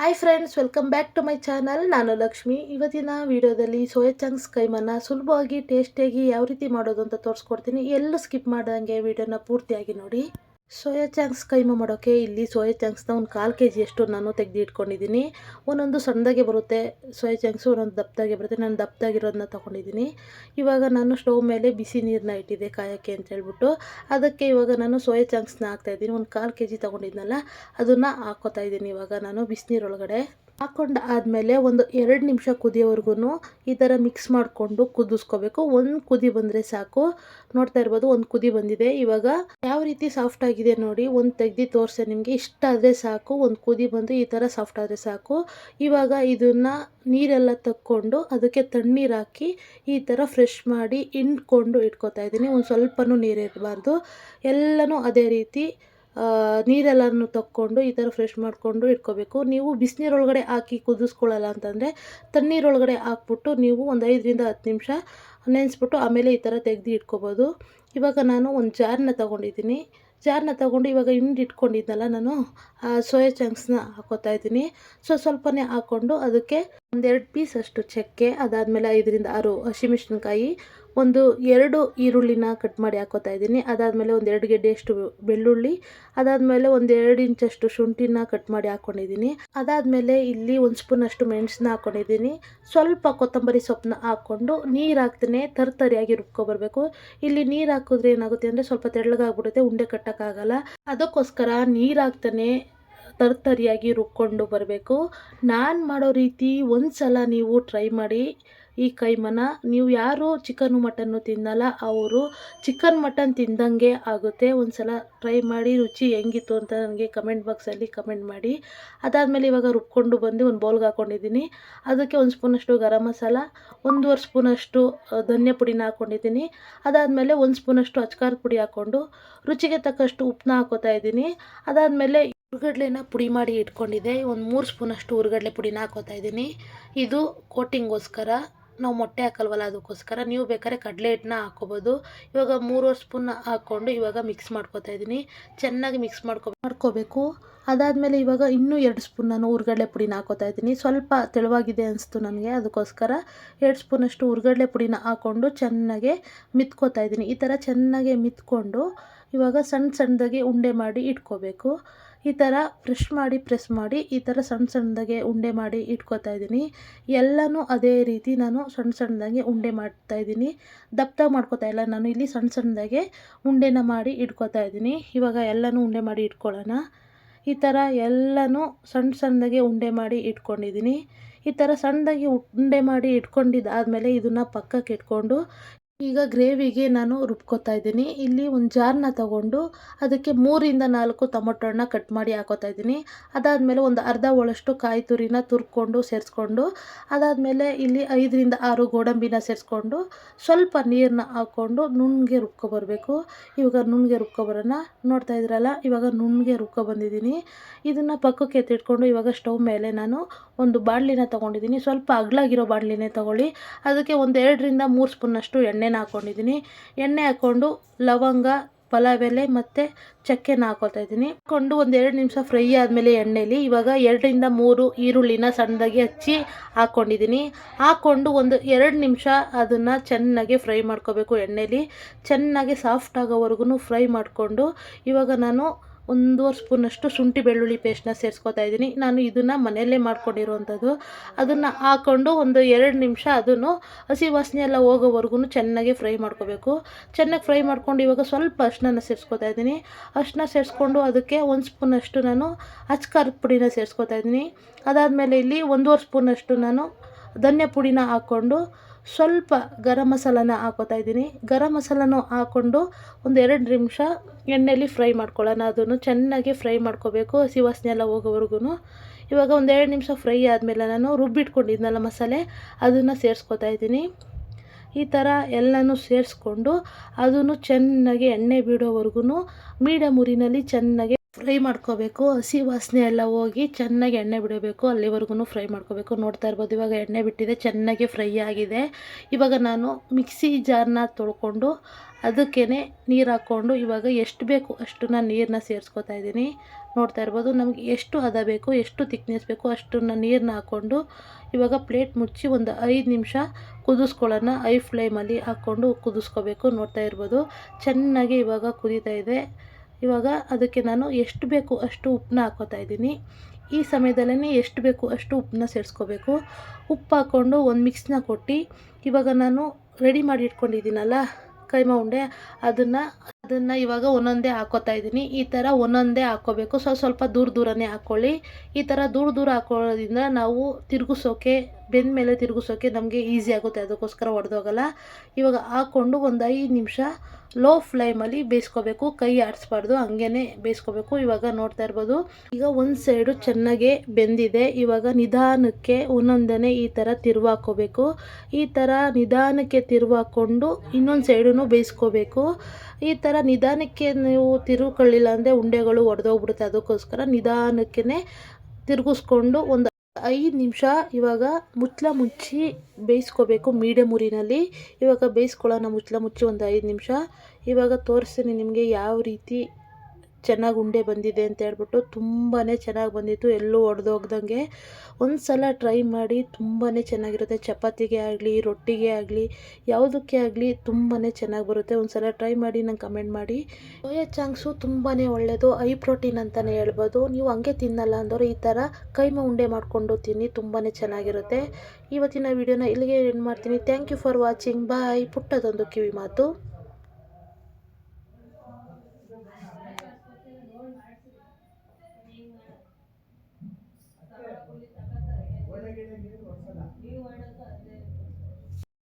Hi friends welcome back to my channel ನಾನು ಲಕ್ಷ್ಮಿ. ಇವತ್ತಿನ ವಿಡಿಯೋದಲ್ಲಿ ಸೋಯಾ ಚಂಕ್ಸ್ ಕೈಮನ್ನು ಸುಲಭವಾಗಿ ಟೇಸ್ಟಿಯಾಗಿ ಯಾವ ರೀತಿ ಮಾಡೋದು ಅಂತ ತೋರಿಸ್ಕೊಡ್ತೀನಿ. ಎಲ್ಲೂ ಸ್ಕಿಪ್ ಮಾಡ್ದಂಗೆ ವಿಡಿಯೋನ ಪೂರ್ತಿಯಾಗಿ ನೋಡಿ. ಸೋಯಾ ಚಾಂಕ್ಸ್ ಕೈಮ ಮಾಡೋಕ್ಕೆ ಇಲ್ಲಿ ಸೋಯಾ ಚಾಂಕ್ಸ್ನ ಒಂದು ಕಾಲು ಕೆ ಜಿಯಷ್ಟು ನಾನು ತೆಗೆದು ಇಟ್ಕೊಂಡಿದ್ದೀನಿ ಒಂದೊಂದು ಸಣ್ಣದಾಗೆ ಬರುತ್ತೆ. ಸೋಯಾ ಚಾಂಕ್ಸು ಒಂದೊಂದು ದಪ್ಪದಾಗೆ ಬರುತ್ತೆ. ನಾನು ದಪ್ಪದಾಗಿರೋದನ್ನ ತೊಗೊಂಡಿದ್ದೀನಿ. ಇವಾಗ ನಾನು ಸ್ಟವ್ ಮೇಲೆ ಬಿಸಿ ನೀರನ್ನ ಇಟ್ಟಿದ್ದೆ ಕಾಯೋಕ್ಕೆ ಅಂತ ಹೇಳ್ಬಿಟ್ಟು. ಅದಕ್ಕೆ ಇವಾಗ ನಾನು ಸೋಯಾ ಚಾಂಕ್ಸ್ನ ಹಾಕ್ತಾಯಿದ್ದೀನಿ ಒಂದು ಕಾಲು ಕೆ ಜಿ ತೊಗೊಂಡಿದ್ನಲ್ಲ, ಅದನ್ನು ಹಾಕ್ಕೋತಾ ಇದ್ದೀನಿ ಇವಾಗ ನಾನು ಬಿಸಿನೀರೊಳಗಡೆ ಹಾಕ್ಕೊಂಡು ಆದಮೇಲೆ ಒಂದು ಎರಡು ನಿಮಿಷ ಕುದಿಯೋವರೆಗೂ ಈ ಥರ ಮಿಕ್ಸ್ ಮಾಡಿಕೊಂಡು ಕುದಿಸ್ಕೋಬೇಕು. ಒಂದು ಕುದಿ ಬಂದರೆ ಸಾಕು. ನೋಡ್ತಾ ಇರ್ಬೋದು ಒಂದು ಕುದಿ ಬಂದಿದೆ. ಇವಾಗ ಯಾವ ರೀತಿ ಸಾಫ್ಟ್ ಆಗಿದೆ ನೋಡಿ, ಒಂದು ತೆಗ್ದು ತೋರಿಸೆ ನಿಮಗೆ. ಇಷ್ಟ ಆದರೆ ಸಾಕು. ಒಂದು ಕುದಿ ಬಂದು ಈ ಥರ ಸಾಫ್ಟ್ ಆದರೆ ಸಾಕು. ಇವಾಗ ಇದನ್ನು ನೀರೆಲ್ಲ ತಕ್ಕೊಂಡು ಅದಕ್ಕೆ ತಣ್ಣೀರು ಹಾಕಿ ಈ ಥರ ಫ್ರೆಶ್ ಮಾಡಿ ಹಿಂಡ್ಕೊಂಡು ಇಟ್ಕೋತಾ ಇದ್ದೀನಿ. ಒಂದು ಸ್ವಲ್ಪನೂ ನೀರಿರಬಾರ್ದು ಎಲ್ಲನೂ ಅದೇ ರೀತಿ ನೀರೆಲ್ಲನೂ ತಕ್ಕೊಂಡು ಈ ಥರ ಫ್ರೆಶ್ ಮಾಡಿಕೊಂಡು ಇಟ್ಕೋಬೇಕು. ನೀವು ಬಿಸಿನೀರೊಳಗಡೆ ಹಾಕಿ ಕುದಿಸ್ಕೊಳ್ಳಲ್ಲ ಅಂತಂದರೆ ತಣ್ಣೀರೊಳಗಡೆ ಹಾಕ್ಬಿಟ್ಟು ನೀವು ಒಂದು ಐದರಿಂದ ಹತ್ತು ನಿಮಿಷ ನೆನೆಸ್ಬಿಟ್ಟು ಆಮೇಲೆ ಈ ಥರ ತೆಗೆದು ಇಟ್ಕೋಬೋದು. ಇವಾಗ ನಾನು ಒಂದು ಜಾರನ್ನ ತೊಗೊಂಡಿದ್ದೀನಿ. ಜಾರನ್ನ ತೊಗೊಂಡು ಇವಾಗ ಹಿಂಡಿ ಇಟ್ಕೊಂಡಿದ್ನಲ್ಲ ನಾನು ಸೋಯಾ ಚಂಕ್ಸ್ನ ಹಾಕೋತಾ ಇದ್ದೀನಿ. ಸೊ ಸ್ವಲ್ಪನೇ ಹಾಕ್ಕೊಂಡು ಅದಕ್ಕೆ ಒಂದೆರಡು ಪೀಸ್ ಅಷ್ಟು ಚಕ್ಕೆ, ಅದಾದಮೇಲೆ ಐದರಿಂದ ಆರು ಹಸಿಮೆಣ್ಸಿನ್ಕಾಯಿ ಒಂದು ಎರಡು ಈರುಳ್ಳಿನ ಕಟ್ ಮಾಡಿ ಹಾಕೋತಾ ಇದ್ದೀನಿ. ಅದಾದಮೇಲೆ ಒಂದು ಎರಡು ಗೆಡ್ಡೆಯಷ್ಟು ಬೆಳ್ಳುಳ್ಳಿ, ಅದಾದಮೇಲೆ ಒಂದು ಎರಡು ಇಂಚಷ್ಟು ಶುಂಠಿನ ಕಟ್ ಮಾಡಿ ಹಾಕ್ಕೊಂಡಿದ್ದೀನಿ ಅದಾದಮೇಲೆ ಇಲ್ಲಿ ಒಂದು ಸ್ಪೂನಷ್ಟು ಮೆಣಸನ್ನ ಹಾಕ್ಕೊಂಡಿದ್ದೀನಿ ಸ್ವಲ್ಪ ಕೊತ್ತಂಬರಿ ಸೊಪ್ಪನ್ನ ಹಾಕ್ಕೊಂಡು ನೀರು ಹಾಕ್ತೇನೆ ತರ್ತರಿಯಾಗಿ ರುಬ್ಕೊಬರ್ಬೇಕು ಇಲ್ಲಿ ನೀರು ಹಾಕಿದ್ರೆ ಏನಾಗುತ್ತೆ ಅಂದರೆ ಸ್ವಲ್ಪ ತೆಳ್ಳಗಾಗ್ಬಿಡುತ್ತೆ, ಉಂಡೆ ಕಟ್ಟೋಕ್ಕಾಗಲ್ಲ. ಅದಕ್ಕೋಸ್ಕರ ನೀರು ಹಾಕ್ತಾನೆ ತರ್ತರಿಯಾಗಿ ರುಬ್ಕೊಂಡು ಬರಬೇಕು. ನಾನು ಮಾಡೋ ರೀತಿ ಒಂದು ಸಲ ನೀವು ಟ್ರೈ ಮಾಡಿ. ಈ ಕೈಮನ ನೀವು ಯಾರು ಚಿಕನ್ ಮಟನ್ನು ತಿನ್ನಲ್ಲ, ಅವರು ಚಿಕನ್ ಮಟನ್ ತಿಂದಂಗೆ ಆಗುತ್ತೆ. ಒಂದು ಸಲ ಟ್ರೈ ಮಾಡಿ, ರುಚಿ ಹೆಂಗಿತ್ತು ಅಂತ ನನಗೆ ಕಮೆಂಟ್ ಬಾಕ್ಸಲ್ಲಿ ಕಮೆಂಟ್ ಮಾಡಿ. ಅದಾದಮೇಲೆ ಇವಾಗ ರುಬ್ಕೊಂಡು ಬಂದು ಒಂದು ಬೌಲ್ಗೆ ಹಾಕ್ಕೊಂಡಿದ್ದೀನಿ ಅದಕ್ಕೆ ಒಂದು ಸ್ಪೂನಷ್ಟು ಗರಂ ಮಸಾಲ, ಒಂದೂವರೆ ಸ್ಪೂನಷ್ಟು ಧನ್ಯ ಪುಡಿನ ಹಾಕ್ಕೊಂಡಿದ್ದೀನಿ ಅದಾದಮೇಲೆ ಒಂದು ಸ್ಪೂನಷ್ಟು ಅಚ್ಕಾರದ ಪುಡಿ ಹಾಕ್ಕೊಂಡು ರುಚಿಗೆ ತಕ್ಕಷ್ಟು ಉಪ್ಪನ್ನ ಹಾಕೋತಾ ಇದ್ದೀನಿ. ಅದಾದಮೇಲೆ ಹುರ್ಗಡ್ಲೆನ ಪುಡಿ ಮಾಡಿ ಇಟ್ಕೊಂಡಿದ್ದೆ. ಒಂದು ಮೂರು ಸ್ಪೂನಷ್ಟು ಹುರ್ಗಡ್ಲೆ ಪುಡಿನ ಹಾಕೋತಾ ಇದ್ದೀನಿ. ಇದು ಕೋಟಿಂಗೋಸ್ಕರ ನಾವು ಮೊಟ್ಟೆ ಹಾಕಲ್ವಲ್ಲ ಅದಕ್ಕೋಸ್ಕರ, ನೀವು ಬೇಕಾದ್ರೆ ಕಡಲೆ ಹಿಟ್ಟನ್ನ ಹಾಕೋಬೋದು. ಇವಾಗ ಮೂರುವರೆ ಸ್ಪೂನ್ ಹಾಕ್ಕೊಂಡು ಇವಾಗ ಮಿಕ್ಸ್ ಮಾಡ್ಕೊತಾ ಇದ್ದೀನಿ. ಚೆನ್ನಾಗಿ ಮಿಕ್ಸ್ ಮಾಡ್ಕೊ ಮಾಡ್ಕೋಬೇಕು. ಅದಾದಮೇಲೆ ಇವಾಗ ಇನ್ನೂ ಎರಡು ಸ್ಪೂನ್ ನಾನು ಹುರ್ಗಡ್ಲೆ ಪುಡಿನ ಹಾಕೋತಾ ಇದ್ದೀನಿ. ಸ್ವಲ್ಪ ತೆಳುವಾಗಿದೆ ಅನಿಸ್ತು ನನಗೆ, ಅದಕ್ಕೋಸ್ಕರ ಎರಡು ಸ್ಪೂನಷ್ಟು ಹುರ್ಗಡ್ಲೆ ಪುಡಿನ ಹಾಕ್ಕೊಂಡು ಚೆನ್ನಾಗೆ ಮಿತ್ಕೋತಾ ಇದ್ದೀನಿ. ಈ ಥರ ಚೆನ್ನಾಗೆ ಮಿತ್ಕೊಂಡು ಇವಾಗ ಸಣ್ಣ ಸಣ್ಣದಾಗಿ ಉಂಡೆ ಮಾಡಿ ಇಟ್ಕೋಬೇಕು. ಈ ಥರ ಪ್ರೆಶ್ ಮಾಡಿ, ಪ್ರೆಸ್ ಮಾಡಿ, ಈ ಥರ ಸಣ್ಣ ಸಣ್ಣದಾಗೆ ಉಂಡೆ ಮಾಡಿ ಇಟ್ಕೋತಾ ಇದ್ದೀನಿ. ಎಲ್ಲನೂ ಅದೇ ರೀತಿ ನಾನು ಸಣ್ಣ ಸಣ್ಣದಾಗೆ ಉಂಡೆ ಮಾಡ್ತಾಯಿದ್ದೀನಿ ದಪ್ಪ ಮಾಡ್ಕೋತಾ ಇಲ್ಲ. ನಾನು ಇಲ್ಲಿ ಸಣ್ಣ ಸಣ್ಣದಾಗೆ ಉಂಡೆನ ಮಾಡಿ ಇಟ್ಕೋತಾ ಇದ್ದೀನಿ. ಇವಾಗ ಎಲ್ಲನೂ ಉಂಡೆ ಮಾಡಿ ಇಟ್ಕೊಳ್ಳೋಣ. ಈ ಥರ ಎಲ್ಲನೂ ಸಣ್ಣ ಸಣ್ಣದಾಗೆ ಉಂಡೆ ಮಾಡಿ ಇಟ್ಕೊಂಡಿದ್ದೀನಿ. ಈ ಥರ ಸಣ್ಣದಾಗಿ ಉಂಡೆ ಮಾಡಿ ಇಟ್ಕೊಂಡಿದ್ದಾದಮೇಲೆ ಇದನ್ನು ಪಕ್ಕಕ್ಕೆ ಇಟ್ಕೊಂಡು ಈಗ ಗ್ರೇವಿಗೆ ನಾನು ರುಬ್ಕೋತಾ ಇದ್ದೀನಿ. ಇಲ್ಲಿ ಒಂದು ಜಾರ್ನ ತಗೊಂಡು ಅದಕ್ಕೆ ಮೂರಿಂದ ನಾಲ್ಕು ಟೊಮೊಟೊ ಹಣ್ಣ ಕಟ್ ಮಾಡಿ ಹಾಕೋತಾ ಇದ್ದೀನಿ. ಅದಾದಮೇಲೆ ಒಂದು ಅರ್ಧ ಒಳಷ್ಟು ಕಾಯಿ ತುರಿನ ತುರ್ಕೊಂಡು ಸೇರಿಸ್ಕೊಂಡು, ಅದಾದಮೇಲೆ ಇಲ್ಲಿ ಐದರಿಂದ ಆರು ಗೋಡಂಬಿನ ಸೇರಿಸ್ಕೊಂಡು ಸ್ವಲ್ಪ ನೀರನ್ನ ಹಾಕ್ಕೊಂಡು ನುಣ್ಣಗೆ ರುಬ್ಕೊಬರಬೇಕು. ಇವಾಗ ನುಣ್ಣಗೆ ರುಬ್ಕೊಬರೋಣ. ನೋಡ್ತಾ ಇದ್ರಲ್ಲ, ಇವಾಗ ನುಣ್ಣಗೆ ರುಬ್ಕೊಬಂದಿದ್ದೀನಿ ಇದನ್ನು ಪಕ್ಕಕ್ಕೆ ಎತ್ತಿಟ್ಕೊಂಡು ಇವಾಗ ಸ್ಟವ್ ಮೇಲೆ ನಾನು ಒಂದು ಬಾಣಲಿನ ತೊಗೊಂಡಿದ್ದೀನಿ. ಸ್ವಲ್ಪ ಅಗ್ಲಾಗಿರೋ ಬಾಣಲಿನೇ ತೊಗೊಳ್ಳಿ. ಅದಕ್ಕೆ ಒಂದು ಎರಡರಿಂದ ಮೂರು ಸ್ಪೂನಷ್ಟು ಎಣ್ಣೆನ ಹಾಕ್ಕೊಂಡಿದ್ದೀನಿ ಎಣ್ಣೆ ಹಾಕ್ಕೊಂಡು ಲವಂಗ ಪಲಾವ್ ಎಲೆ ಮತ್ತು ಚಕ್ಕೆನ ಹಾಕೋತಾ ಇದ್ದೀನಿ. ಹಾಕ್ಕೊಂಡು ಒಂದು ಎರಡು ನಿಮಿಷ ಫ್ರೈ ಆದಮೇಲೆ ಎಣ್ಣೆಲಿ ಇವಾಗ ಎರಡರಿಂದ ಮೂರು ಈರುಳ್ಳಿನ ಸಣ್ಣದಾಗಿ ಹಚ್ಚಿ ಹಾಕ್ಕೊಂಡಿದ್ದೀನಿ ಹಾಕ್ಕೊಂಡು ಒಂದು ಎರಡು ನಿಮಿಷ ಅದನ್ನು ಚೆನ್ನಾಗಿ ಫ್ರೈ ಮಾಡ್ಕೋಬೇಕು ಎಣ್ಣೆಲಿ. ಚೆನ್ನಾಗಿ ಸಾಫ್ಟ್ ಆಗೋವರೆಗೂ ಫ್ರೈ ಮಾಡಿಕೊಂಡು ಇವಾಗ ನಾನು ಒಂದೂವರೆ ಸ್ಪೂನಷ್ಟು ಶುಂಠಿ ಬೆಳ್ಳುಳ್ಳಿ ಪೇಸ್ಟ್ನ ಸೇರಿಸ್ಕೊತಾ ಇದ್ದೀನಿ. ನಾನು ಇದನ್ನು ಮನೆಯಲ್ಲೇ ಮಾಡ್ಕೊಂಡಿರುವಂಥದ್ದು ಅದನ್ನು ಹಾಕ್ಕೊಂಡು ಒಂದು ಎರಡು ನಿಮಿಷ ಅದನ್ನು ಹಸಿ ವಾಸನೆ ಎಲ್ಲ ಹೋಗೋವರೆಗೂ ಚೆನ್ನಾಗಿ ಫ್ರೈ ಮಾಡ್ಕೋಬೇಕು. ಚೆನ್ನಾಗಿ ಫ್ರೈ ಮಾಡ್ಕೊಂಡು ಇವಾಗ ಸ್ವಲ್ಪ ಅರ್ಶಿನ ಸೇರಿಸ್ಕೊತಾ ಇದ್ದೀನಿ. ಅರ್ಶಿನ ಸೇರಿಸ್ಕೊಂಡು ಅದಕ್ಕೆ ಒಂದು ಸ್ಪೂನಷ್ಟು ನಾನು ಅಚ್ಕಾರದ ಪುಡಿನ ಸೇರಿಸ್ಕೊತಾ ಇದ್ದೀನಿ. ಅದಾದಮೇಲೆ ಇಲ್ಲಿ ಒಂದೂವರೆ ಸ್ಪೂನಷ್ಟು ನಾನು ಧನ್ಯ ಪುಡಿನ ಹಾಕ್ಕೊಂಡು ಸ್ವಲ್ಪ ಗರಂ ಮಸಾಲನ ಹಾಕೋತಾ ಇದ್ದೀನಿ. ಗರಂ ಮಸಾಲನೂ ಹಾಕ್ಕೊಂಡು ಒಂದು ಎರಡು ನಿಮಿಷ ಎಣ್ಣೆಯಲ್ಲಿ ಫ್ರೈ ಮಾಡ್ಕೊಳ್ಳೋಣ. ಅದನ್ನು ಚೆನ್ನಾಗಿ ಫ್ರೈ ಮಾಡ್ಕೋಬೇಕು ಹಸಿ ವಾಸನೆ ಎಲ್ಲ ಹೋಗೋವರೆಗೂ. ಇವಾಗ ಒಂದು ಎರಡು ನಿಮಿಷ ಫ್ರೈ ಆದಮೇಲೆ ನಾನು ರುಬ್ಬಿಟ್ಕೊಂಡಿದ್ನಲ್ಲ ಮಸಾಲೆ, ಅದನ್ನು ಸೇರಿಸ್ಕೊತಾ ಇದ್ದೀನಿ. ಈ ಥರ ಎಲ್ಲನೂ ಸೇರಿಸ್ಕೊಂಡು ಅದನ್ನು ಚೆನ್ನಾಗಿ ಎಣ್ಣೆ ಬಿಡೋವರೆಗೂ ಮೀಡಿಯಮ್ ಉರಿನಲ್ಲಿ ಚೆನ್ನಾಗಿ ಫ್ರೈ ಮಾಡ್ಕೋಬೇಕು. ಹಸಿ ವಾಸನೆ ಎಲ್ಲ ಹೋಗಿ ಚೆನ್ನಾಗಿ ಎಣ್ಣೆ ಬಿಡಬೇಕು. ಅಲ್ಲಿವರೆಗೂ ಫ್ರೈ ಮಾಡ್ಕೋಬೇಕು. ನೋಡ್ತಾ ಇರ್ಬೋದು, ಇವಾಗ ಎಣ್ಣೆ ಬಿಟ್ಟಿದೆ, ಚೆನ್ನಾಗಿ ಫ್ರೈ ಆಗಿದೆ. ಇವಾಗ ನಾನು ಮಿಕ್ಸಿ ಜಾರ್ನ ತೊಳ್ಕೊಂಡು ಅದಕ್ಕೇ ನೀರು ಹಾಕ್ಕೊಂಡು ಇವಾಗ ಎಷ್ಟು ಬೇಕು ಅಷ್ಟು ನಾನು ನೀರನ್ನ ಸೇರಿಸ್ಕೊತಾ ಇದ್ದೀನಿ. ನೋಡ್ತಾ ಇರ್ಬೋದು, ನಮಗೆ ಎಷ್ಟು ಹದ ಬೇಕು, ಎಷ್ಟು ತಿಕ್ನೆಸ್ ಬೇಕು ಅಷ್ಟನ್ನು ನೀರನ್ನ ಹಾಕ್ಕೊಂಡು ಇವಾಗ ಪ್ಲೇಟ್ ಮುಚ್ಚಿ ಒಂದು ಐದು ನಿಮಿಷ ಕುದಿಸ್ಕೊಳ್ಳೋಣ. ಐ ಫ್ಲೇಮಲ್ಲಿ ಹಾಕ್ಕೊಂಡು ಕುದಿಸ್ಕೋಬೇಕು. ನೋಡ್ತಾ ಇರ್ಬೋದು, ಚೆನ್ನಾಗಿ ಇವಾಗ ಕುದೀತಾ ಇದೆ. ಇವಾಗ ಅದಕ್ಕೆ ನಾನು ಎಷ್ಟು ಬೇಕು ಅಷ್ಟು ಉಪ್ಪನ್ನ ಹಾಕೋತಾ ಇದ್ದೀನಿ. ಈ ಸಮಯದಲ್ಲೇ ಎಷ್ಟು ಬೇಕು ಅಷ್ಟು ಉಪ್ಪನ್ನ ಸೇರಿಸ್ಕೋಬೇಕು. ಉಪ್ಪು ಹಾಕ್ಕೊಂಡು ಒಂದು ಮಿಕ್ಸ್ನ ಕೊಟ್ಟು ಇವಾಗ ನಾನು ರೆಡಿ ಮಾಡಿ ಇಟ್ಕೊಂಡಿದ್ದೀನಲ್ಲ ಕೈಮಾ ಉಂಡೆ, ಅದನ್ನು ಅದನ್ನು ಇವಾಗ ಒಂದೊಂದೇ ಹಾಕೋತಾ ಇದ್ದೀನಿ. ಈ ಥರ ಒಂದೊಂದೇ ಹಾಕ್ಕೋಬೇಕು ಸ್ವಲ್ಪ ಸ್ವಲ್ಪ ದೂರ ದೂರನೇ ಹಾಕ್ಕೊಳ್ಳಿ ಈ ಥರ ದೂರ ದೂರ ಹಾಕ್ಕೊಳ್ಳೋದ್ರಿಂದ ನಾವು ತಿರುಗಿಸೋಕೆ ಬೆಂದ ಮೇಲೆ ತಿರುಗಿಸೋಕೆ ನಮಗೆ ಈಸಿ ಆಗುತ್ತೆ. ಅದಕ್ಕೋಸ್ಕರ ಒಡೆದೋಗಲ್ಲ ಇವಾಗ ಹಾಕ್ಕೊಂಡು ಒಂದು ಐದು ನಿಮಿಷ ಲೋ ಫ್ಲೇಮಲ್ಲಿ ಬೇಯಿಸ್ಕೋಬೇಕು. ಕೈ ಆಡಿಸ್ಬಾರ್ದು ಹಂಗೇ ಬೇಯಿಸ್ಕೋಬೇಕು. ಇವಾಗ ನೋಡ್ತಾ ಇರ್ಬೋದು. ಈಗ ಒಂದು ಸೈಡು ಚೆನ್ನಾಗೆ ಬೆಂದಿದೆ. ಇವಾಗ ನಿಧಾನಕ್ಕೆ ಒಂದೊಂದನೇ ಈ ಥರ ತಿರುವು ಹಾಕ್ಕೋಬೇಕು ಈ ಥರ ನಿಧಾನಕ್ಕೆ ತಿರುವು ಹಾಕ್ಕೊಂಡು ಇನ್ನೊಂದು ಸೈಡೂ ಬೇಯಿಸ್ಕೋಬೇಕು. ಈ ಥರ ನಿಧಾನಕ್ಕೆ ನೀವು ತಿರುವುಕೊಳ್ಳಿಲ್ಲ ಅಂದರೆ ಉಂಡೆಗಳು ಒಡೆದೋಗ್ಬಿಡುತ್ತೆ. ಅದಕ್ಕೋಸ್ಕರ ನಿಧಾನಕ್ಕೆ ತಿರುಗಿಸ್ಕೊಂಡು ಒಂದು ಐದು ನಿಮಿಷ ಇವಾಗ ಮುಚ್ಚಳ ಮುಚ್ಚಿ ಬೇಯಿಸ್ಕೋಬೇಕು ಮೀಡಿಯಮ್ ಉರಿನಲ್ಲಿ. ಇವಾಗ ಬೇಯಿಸ್ಕೊಳ್ಳೋಣ ಮುಚ್ಚಳ ಮುಚ್ಚಿ ಒಂದು ಐದು ನಿಮಿಷ. ಇವಾಗ ತೋರಿಸ್ತೀನಿ ನಿಮಗೆ ಯಾವ ರೀತಿ ಚೆನ್ನಾಗಿ ಉಂಡೆ ಬಂದಿದೆ ಅಂತ ಹೇಳ್ಬಿಟ್ಟು ತುಂಬಾ ಚೆನ್ನಾಗಿ ಬಂದಿತ್ತು. ಎಲ್ಲೂ ಒಡೆದೋಗ್ದಂಗೆ ಒಂದು ಸಲ ಟ್ರೈ ಮಾಡಿ ತುಂಬಾ ಚೆನ್ನಾಗಿರುತ್ತೆ. ಚಪಾತಿಗೆ ಆಗಲಿ, ರೊಟ್ಟಿಗೆ ಆಗಲಿ, ಯಾವುದಕ್ಕೆ ಆಗಲಿ ತುಂಬಾ ಚೆನ್ನಾಗಿ ಬರುತ್ತೆ. ಒಂದು ಸಲ ಟ್ರೈ ಮಾಡಿ, ನಂಗೆ ಕಮೆಂಟ್ ಮಾಡಿ. ಸೋಯಾ ಚಾಂಗ್ಸು ತುಂಬಾ ಒಳ್ಳೆಯದು ಐ ಪ್ರೋಟೀನ್ ಅಂತಲೇ ಹೇಳ್ಬೋದು. ನೀವು ಹಂಗೆ ತಿನ್ನಲ್ಲ ಅಂದವರು ಈ ಥರ ಕೈಮ ಉಂಡೆ ಮಾಡಿಕೊಂಡು ತಿನ್ನಿ ತುಂಬಾ ಚೆನ್ನಾಗಿರುತ್ತೆ. ಇವತ್ತಿನ ವಿಡಿಯೋನ ಇಲ್ಲಿಗೆ ಏನು ಮಾಡ್ತೀನಿ. Thank you for watching bye ಪುಟ್ಟದೊಂದು ಕಿವಿ ಮಾತು.